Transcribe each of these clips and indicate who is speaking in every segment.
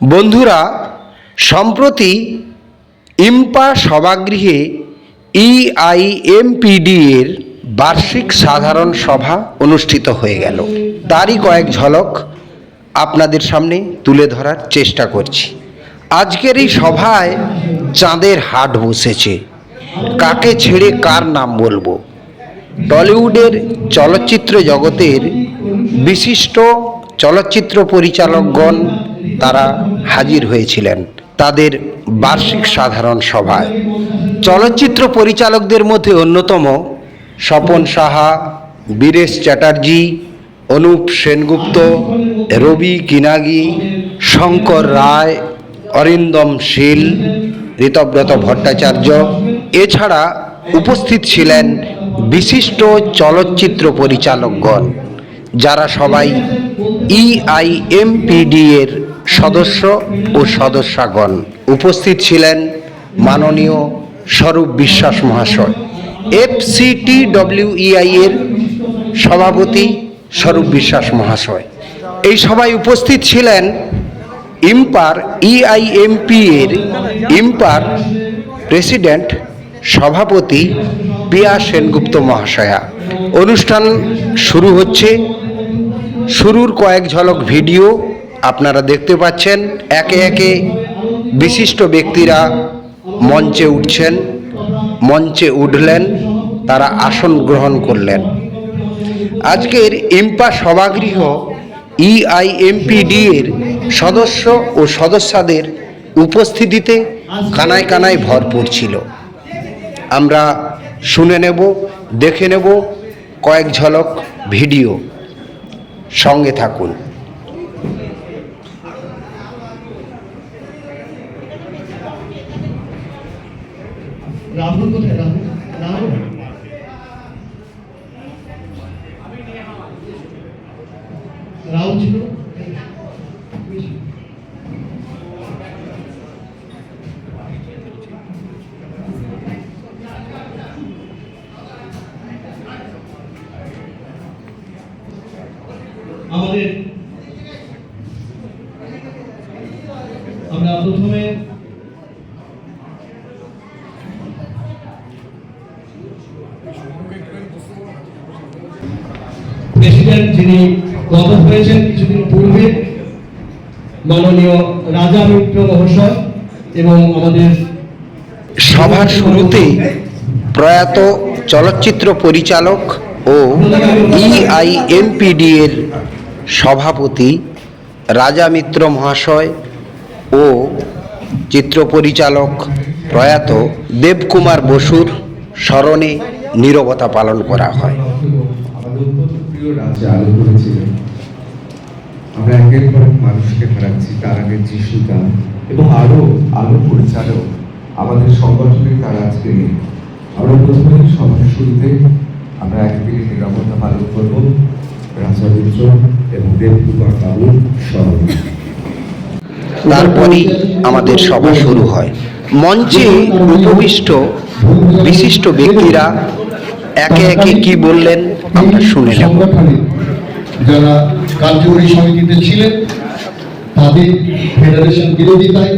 Speaker 1: বন্ধুরা, সম্প্রতি IMPA সভাগৃহে E ইআইএমপিডি এর বার্ষিক সাধারণ সভা অনুষ্ঠিত হয়ে গেল। তারই কয়েক ঝলক আপনাদের সামনে তুলে ধরার চেষ্টা করছি। আজকের এই সভায় চাঁদের হাট বসেছে। কাকে ছেড়ে কার নাম বলব? টলিউডের চলচ্চিত্র জগতের বিশিষ্ট চলচ্চিত্র পরিচালকগণ তারা হাজির হয়েছিলেন তাদের বার্ষিক সাধারণ সভায়। চলচ্চিত্র পরিচালকদের মধ্যে অন্যতম স্বপন সাহা, বীরেশ চ্যাটার্জি, অনুপ সেনগুপ্ত, রবি কিনাগি, শঙ্কর রায়, অরিন্দম শীল, ঋতব্রত ভট্টাচার্য। এছাড়া উপস্থিত ছিলেন বিশিষ্ট চলচ্চিত্র পরিচালকগণ, যারা সবাই E ইআইএমপিডি এর সদস্য ও সদস্যাগণ উপস্থিত ছিলেন মাননীয় স্বরূপ বিশ্বাস মহাশয়। এফসিটি ডব্লিউইআই এর সভাপতি স্বরূপ বিশ্বাস মহাশয়। এই সভায় উপস্থিত ছিলেন ইম্পার ইআইএমপি এর ইম্পার প্রেসিডেন্ট সভাপতি পিয়া সেনগুপ্ত মহাশয়া। অনুষ্ঠান শুরু হচ্ছে। শুরুর কয়েক ঝলক ভিডিও আপনারা দেখতে পাচ্ছেন, একে একে বিশিষ্ট ব্যক্তিরা মঞ্চে উঠছেন, মঞ্চে উঠলেন, তারা আসন গ্রহণ করলেন। আজকের ইম্পা সভাগৃহ E ইআইএমপিডি এর সদস্য ও সদস্যদের উপস্থিতিতে কানায় কানায় ভরপুর ছিল। আমরা শুনে নেব, দেখে নেব কয়েক ঝলক ভিডিও। সঙ্গে থাকুন।
Speaker 2: রাহুল কোথায়? রাহুল? রাহুল? রাহুল ছিল? আমাদের আমরা প্রথমে প্রেসিডেন্ট যিনি গত হয়েছেন কিছুদিন পূর্বে মাননীয় রাজা মিত্র মহাশয় এবং আমাদের
Speaker 1: সভার শুরুতেই প্রয়াত চলচ্চিত্র পরিচালক ও E ইআইএমপিডি এর সভাপতি রাজা মিত্র মহাশয় ও চিত্র পরিচালক প্রয়াত দেবকুমার বসুর স্মরণে নীরবতা পালন করা হয়।
Speaker 3: আমরা একের পর মানুষকে হারাচ্ছি তার আগে যিশু গান এবং আরও আলো পরিচালক আমাদের সংগঠনে তারা আজকে নেই। আমরা প্রথমে সভার শুরুতে আমরা একদিকে নিরাপত্তা পালন করব রাজা মিত্র এবং দেবকুমার বাবুর স্মরণে
Speaker 1: তারপরেই আমাদের সভা শুরু হয়। মঞ্চে উপবিষ্ট বিশিষ্ট ব্যক্তিরা একে একে কি বললেন আমরা শুনে নেব।
Speaker 2: যারা কার্যকরী সমিতিতে ছিলেন। তাদের ফেডারেশন বিরোধিতায়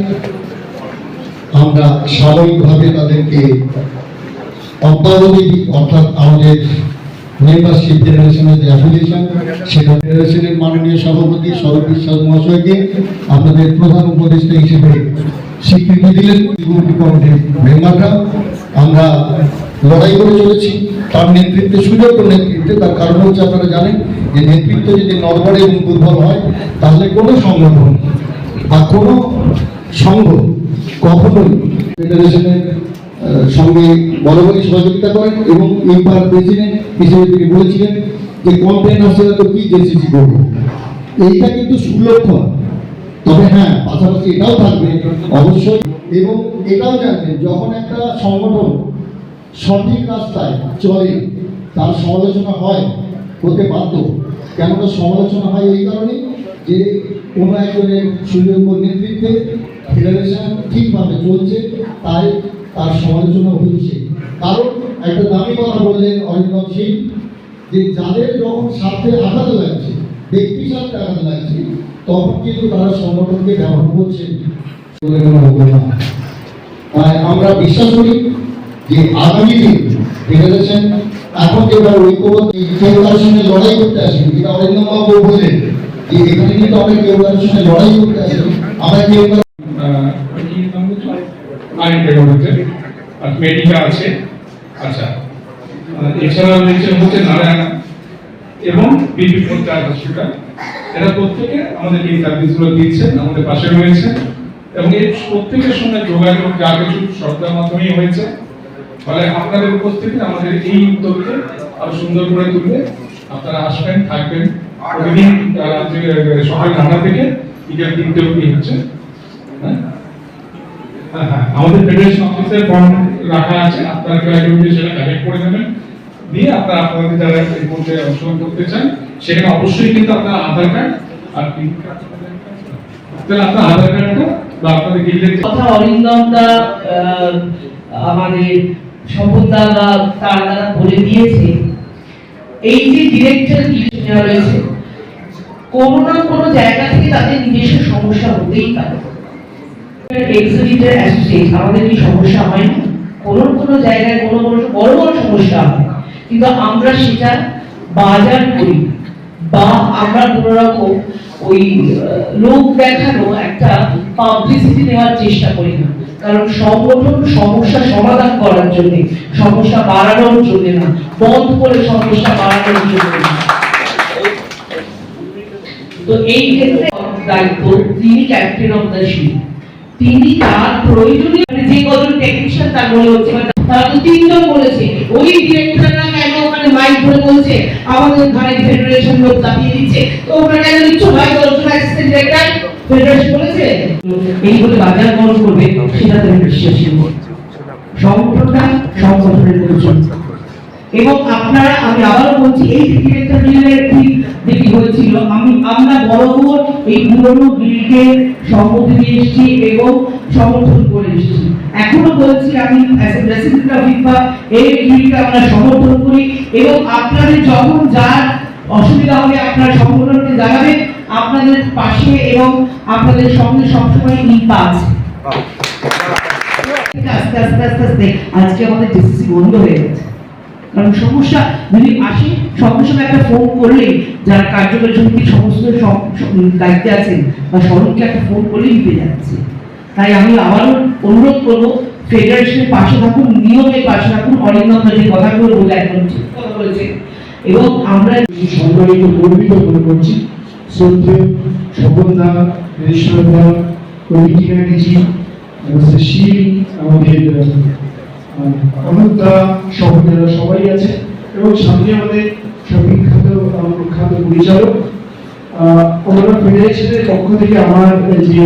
Speaker 2: আমরা স্বাভাবিকভাবে তাদেরকে অব্যাহতি অর্থাৎ আমাদের মেম্বারশিপ জেনারেশনের যে অ্যাফিলিয়েশন সেটা ফেডারেশনের মাননীয় সভাপতি সৌরভ বিশ্বাস মহাশয়কে আপনাদের প্রধান উপদেষ্টা হিসেবে স্বীকৃতি দিলেন। কমিটি কমিটির মেম্বাররা। আমরা লড়াই করে চলেছি। তার নেতৃত্বে, সুযোগ্য নেতৃত্বে, তার কারণ হচ্ছে আপনারা জানেন যে নেতৃত্ব যদি নড়বড়ে এবং দুর্বল হয়, তাহলে কোনো সংগঠন বা কোনো সংঘ কখনোই ফেডারেশনের সঙ্গে বরাবরই সহযোগিতা করেন এবং ইম্পার প্রেসিডেন্ট হিসেবে তিনি বলেছিলেন যে কমপ্লেন আসলে তো কি জেসিসি করব? এইটা কিন্তু সুলক্ষণ। তবে হ্যাঁ পাশাপাশি এটাও থাকবে, অবশ্যই। এবং এটাও জানবেন, যখন একটা সংগঠন সঠিক রাস্তায় চলে, তার সমালোচনা হয়, হতে বাধ্য। কেননা সমালোচনা হয় এই কারণে যে কোনো একজনের সুযোগ্য নেতৃত্বে ফেডারেশন ঠিকভাবে চলছে, তাই তার সমালোচনা হচ্ছে। কারণ একটা দামি কথা বললেন অরিন্দম সিং, যে যাদের যখন স্বার্থে আঘাত লাগছে, ব্যক্তি স্বার্থে আঘাত লাগছে, তখন কিন্তু তারা সংগঠনকে ব্যবহার করছে। না তাই আমরা বিশ্বাস করি যে আগামী দিন ফেডারেশন এখন যেটা ঐক্যবদ্ধ কেউ কারোর সঙ্গে লড়াই করতে আসেনি যেটা অরিন্দম বাবু বললেন যে এখানে কিন্তু আমরা কেউ কারোর সঙ্গে লড়াই করতে আসেনি আমরা কেউ
Speaker 4: আর মেডিকা আছে আচ্ছা এছাড়া রয়েছে হচ্ছে নারায়ণা এবং বিপি পঞ্চায়েত হসপিটাল এরা প্রত্যেকে আমাদের এই সার্ভিসগুলো দিচ্ছেন আমাদের পাশে রয়েছে এবং এই প্রত্যেকের সঙ্গে যোগাযোগ যা কিছু শব্দের মাধ্যমেই হয়েছে ফলে আপনাদের উপস্থিতি আমাদের এই উদ্যোগকে আরও সুন্দর করে তুলবে। আপনারা আসবেন থাকবেন। প্রতিদিন সকাল নটা থেকে বিকেল তিনটে অবধি হচ্ছে। হ্যাঁ? হ্যাঁ, হ্যাঁ, আমাদের ফেডারেশন অফিসের ফর্ম রাখা আছে। আপনারা কেউ সেটা কালেক্ট করে নেবেন দিয়ে আপনারা আপনাদের যারা এই মধ্যে অংশগ্রহণ করতে চান সেখানে অবশ্যই কিন্তু আপনার আধার কার্ড আর PIN card তাহলে আপনার আধার কার্ডটা বা আপনাদের
Speaker 5: কথা অরিন্দম দা আমাদের সম্পদা বা বলে দিয়েছে। এই যে ডিরেক্টর নেওয়া রয়েছে, কোনো না কোনো জায়গা থেকে তাদের নিজস্ব সমস্যা হতেই পারে। অ্যাসোসিয়েট আমাদের কি সমস্যা হয় না কোনো কোনো জায়গায় কোনো কোনো বড় বড় সমস্যা হয়। কিন্তু আমরা সেটা বাজার করি। বা আমরা কোনো রকম ওই লোক দেখানো একটা পাবলিসিটি নেওয়ার চেষ্টা করি না। কারণ সংগঠন সমস্যা সমাধান করার জন্য, সমস্যা বাড়ানোর জন্য না, বন্ধ করে সমস্যা বাড়ানোর জন্য তো এই ক্ষেত্রে দায়িত্ব, তিনি ক্যাপ্টেন অফ দ্য শিপ তিনি তার প্রয়োজনীয় মানে যে কজন টেকনিশিয়ান তার মনে হচ্ছে তারা তো তিনজন বলেছে, ওই ডিরেক্টররা কেন ওখানে মাইক ধরে বলছে, আমাদের ঘরে ফেডারেশন লোক দাপিয়ে দিচ্ছে। তো ওখানে কেন দিচ্ছ? ভাই, দশজন অ্যাসিস্ট্যান্ট ডিরেক্টর এই বলে বাজার পরিচয় এবং আপনারা, আমি আবারও বলছি, এই যেটি হয়েছিল, আমি, আমরা বরাবর এই পুরনো বিলকে সম্মতি দিয়ে এসেছি এবং সমর্থন করে এসেছি। এখনও বলছি, আমি এই বিলকে আমরা সমর্থন করি এবং আপনাদের যখন যার অসুবিধা হবে, আপনার সংগঠনকে জানাবেন। আপনাদের পাশে এবং আপনাদের সঙ্গে সবসময় ইম্পা আছে আস্তে আস্তে আস্তে আস্তে। আজকে আমাদের বন্ধ হয়ে গেছে। কারণ সমস্যা, যদি আসে, সঙ্গে সঙ্গে একটা ফোন করলেই যারা কার্যকরী সমিতির সমস্ত দায়িত্বে আছেন বা সড়ককে একটা ফোন করলেই নিতে যাচ্ছে। তাই আমি আবারও অনুরোধ করব, ফেডারেশনের পাশে থাকুন, নিয়মের পাশে থাকুন, অরিন্দম যে কথাগুলো বলে একদম ঠিক কথা বলেছে এবং আমরা
Speaker 6: সম্মানিত গর্বিত মনে করছি। শ্রদ্ধে স্বপনদা রেশমাদা কমিটি ম্যানেজি মিস্টার শীল আমাদের সহ যারা সবাই আছে। এবং সামনে আমাদের সব বিখ্যাত আহ, প্রখ্যাত পরিচালক ওনারা ফেডারেশনের পক্ষ থেকে আমার যে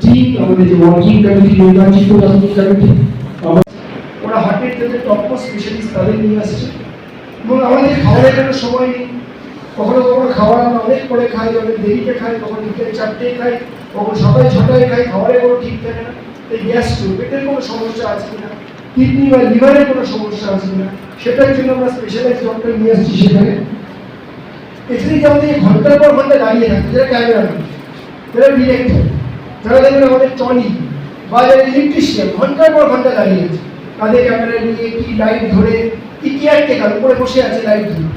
Speaker 6: টিম আমাদের যে ওয়ার্কিং কমিটি নির্বাচিত ওয়ার্কিং কমিটি ওরা হার্টের যাতে টপ স্পেশালিস্ট তাদের নিয়ে আসছে। এবং আমাদের খাওয়ারের কোনো সময় নেই। কখনো কখনো খাওয়া আমরা অনেক পরে খাই অনেক দেরিতে খাই কখনো বিকেল চারটেয় খাই কখনো সকাল ছটায় খাই, খাবারের কোনো ঠিক থাকে না। এই গ্যাস পেটের কোনো সমস্যা আছে কিনা? কিডনি বা লিভারের কোনো সমস্যা আছে কিনা? সেটার জন্য আমরা স্পেশালাইজ ডক্টর নিয়ে আসছি সেখানে। এখানে যে আমাদের ঘণ্টার পর ঘণ্টা দাঁড়িয়ে থাকে, যারা ক্যামেরা যারা ডিরেক্টর যারা দেখবেন আমাদের টনি বা যারা ইলেকট্রিশিয়ান ঘণ্টার পর ঘণ্টা দাঁড়িয়ে আছে। তাদের ক্যামেরা নিয়ে কি লাইট ধরে, কি কেয়ারটেকার উপরে বসে আছে লাইট ধরে।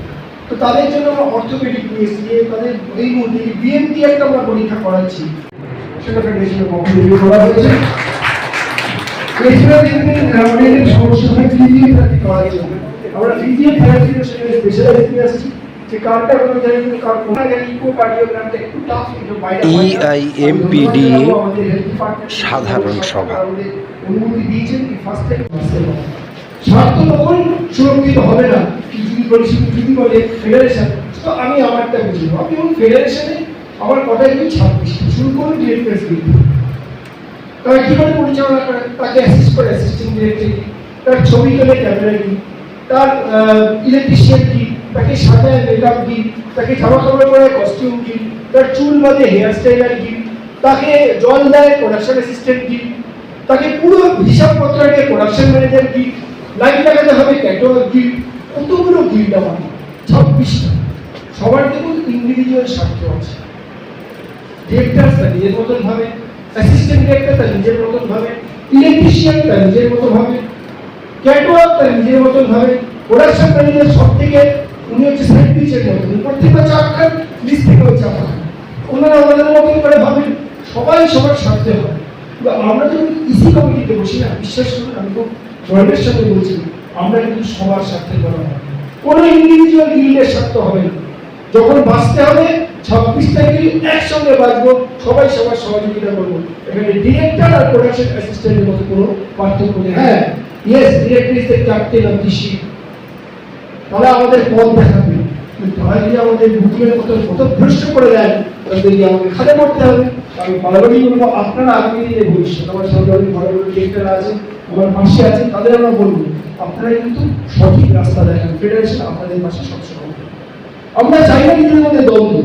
Speaker 6: তো তাদের জন্য আমরা অর্থোপেডিক নিয়ে এসেছি তাদের এই মুহূর্তে বিএমটি একটা আমরা পরীক্ষা করাচ্ছি। সেটা ফেডারেশনের পক্ষ থেকে করা হয়েছে। এছাড়া দেখবেন আহ, সমস্যা হয় ফিজিওথেরাপি আমরা স্পেশালাইজ নিয়ে আসছি
Speaker 2: department
Speaker 1: সাধারণ সভা।
Speaker 2: স্বার্থ তখন সুরক্ষিত হবে না বলে ফেডারেশন তো আমি আমারটা আপনি ফেডারেশনে আমার শুরু করুন ডিরেক্টর তারা কীভাবে পরিচালনা করে? তাকে অ্যাসিস্ট করে ডিরেক্টর তার ছবি তোলে ক্যামেরা কি। তার ইলেকট্রিশিয়ান কি। তাকে সাজায় মেকআপ কি। তাকে কাপড় পরে কস্টিউম কি। তার চুল বাঁধে হেয়ার স্টাইলার কি। তাকে জল দেয় প্রোডাকশন অ্যাসিস্ট্যান্ট কি। তাকে পুরো হিসাবপত্র নিয়ে প্রোডাকশন ম্যানেজার কি। লাইট লাগাতে হবে ক্যাটোয়ার কি। কতগুলো আমার ছাব্বিশটা। দেখুন ইন্ডিভিজুয়াল স্বার্থ আছে।
Speaker 6: তার নিজের মতন ভাবে অ্যাসিস্ট্যান্ট তার নিজের মতন ভাবে ইলেকট্রিশিয়ান তার নিজের মতন ভাবে ক্যাটওয়ার্ক তার নিজের মতন ভাবে প্রোডাকশন ম্যানেজার সব থেকে উনি হচ্ছে মতন। প্রত্যেকটা চাপ খান থেকে খান ওনারা মতন করে ভাবেন। সবাই সবার স্বার্থে হয়। কিন্তু আমরা যখন ইসি কমিটিতে বসি না, বিশ্বাস করুন, আমি সাথে বলছি, আমরা কিন্তু সবার স্বার্থে করা হয়। কোনো ইন্ডিভিজুয়াল গিল্ডের স্বার্থ হবে না। যখন বাঁচতে হবে ছাব্বিশটা গিল্ড একসঙ্গে বাঁচবো সবাই সবার সহযোগিতা করব। এখানে ডিরেক্টর আর প্রোডাকশন অ্যাসিস্ট্যান্টের মধ্যে কোনো পার্থক্য নেই। হ্যাঁ। Yes director is the captain of the ship তারা আমাদের পথ কিন্তু আমাদের বুকের মতো করে আমাদের খালে পড়তে হবে। আমি বলব, আপনারা ভবিষ্যৎ, আমার আমার তাদের আমরা আপনারা কিন্তু রাস্তা আপনাদের সবসময়। আমরা চাই না নিজেদের মধ্যে দ্বন্দ্ব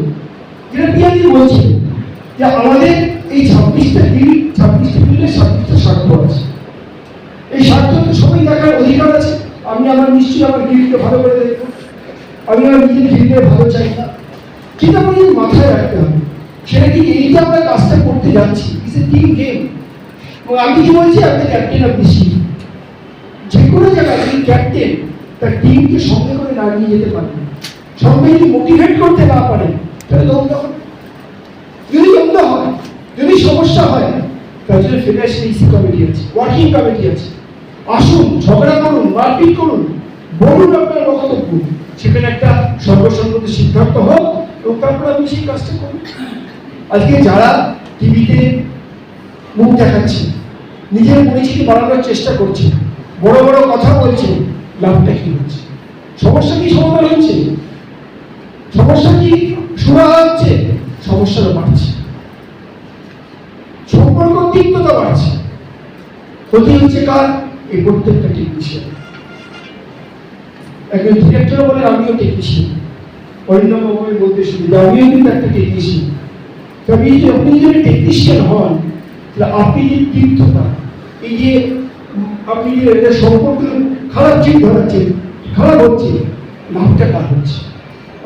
Speaker 6: বলছে যে আমাদের এই ছাব্বিশটা দিন ছাব্বিশটা দিনের ছাব্বিশটা স্বার্থ আছে। এই স্বার্থ তো সবাই দেখার অধিকার আছে। আমি আমার নিশ্চয়ই আমার গিরিকে ভালো করে দেখব। আমি আমার নিজের গিরিকে ভালো চাই না। কিন্তু আমাদের মাথায় রাখতে হবে, সেটা কি এই যে আমরা কাজটা করতে যাচ্ছি ইটস এ টিম গেম এবং আমি কি বলছি, আমি ক্যাপ্টেন অফ দিস যে কোনো জায়গায় যদি ক্যাপ্টেন তার টিমকে সঙ্গে করে না নিয়ে যেতে পারে, সঙ্গে যদি মোটিভেট করতে না পারে, তাহলে দ্বন্দ্ব যদি দ্বন্দ্ব হয়, যদি সমস্যা হয় তার জন্য ফেডারেশন ইসি কমিটি আছে ওয়ার্কিং কমিটি আছে। আসুন, ঝগড়া করুন, মারপিট করুন, বলুন আপনার বক্তব্য সেখানে একটা সর্বসম্মতি সিদ্ধান্ত হোক এবং তারপর আমি সেই কাজটা করি আজকে যারা টিভিতে মুখ দেখাচ্ছে নিজের পরিচিতি বাড়ানোর চেষ্টা করছে, বড় বড় কথা বলছে, লাভটা কি হচ্ছে? সমস্যা কি সমাধান হচ্ছে? সমস্যা কি সুরাহা হচ্ছে? সমস্যাটা বাড়ছে। সম্পর্ক তিক্ততা বাড়ছে। ক্ষতি হচ্ছে কার? এই প্রত্যেকটা টেকনিশিয়ান একজন ডিরেক্টর বলে আমিও টেকনিশিয়ান অরিন্দম বাবুকে বলতে সুবিধা আমিও কিন্তু একটা টেকনিশিয়ান তবে এই যে আপনি যদি টেকনিশিয়ান হন তাহলে আপনি যে তিক্ততা এই যে আপনি যে একটা সম্পর্ক খারাপ চিন ধরাচ্ছেন খারাপ হচ্ছে লাভটা কার হচ্ছে?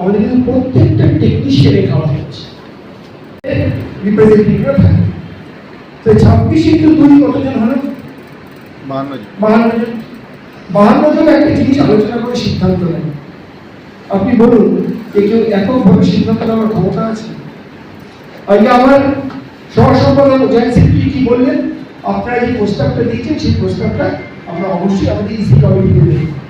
Speaker 6: আমাদের কিন্তু প্রত্যেকটা টেকনিশিয়ানের খারাপ হচ্ছে। রিপ্রেজেন্টেটিভরা থাকে। তো ছাব্বিশে কিন্তু দুই কতজন হলো বাহান্ন বাহান্ন জন। একটা জিনিস আলোচনা করে সিদ্ধান্ত নেয়। আপনি বলুন যে কেউ এককভাবে সিদ্ধান্ত নেওয়ার ক্ষমতা আছে? আজকে আমার সহসম্পাদক জয়েন্ট সেক্রেটারি কি বললেন? আপনারা যে প্রস্তাবটা দিয়েছেন, সেই প্রস্তাবটা আমরা অবশ্যই আমাদের ইসি কমিটিতে দেবো।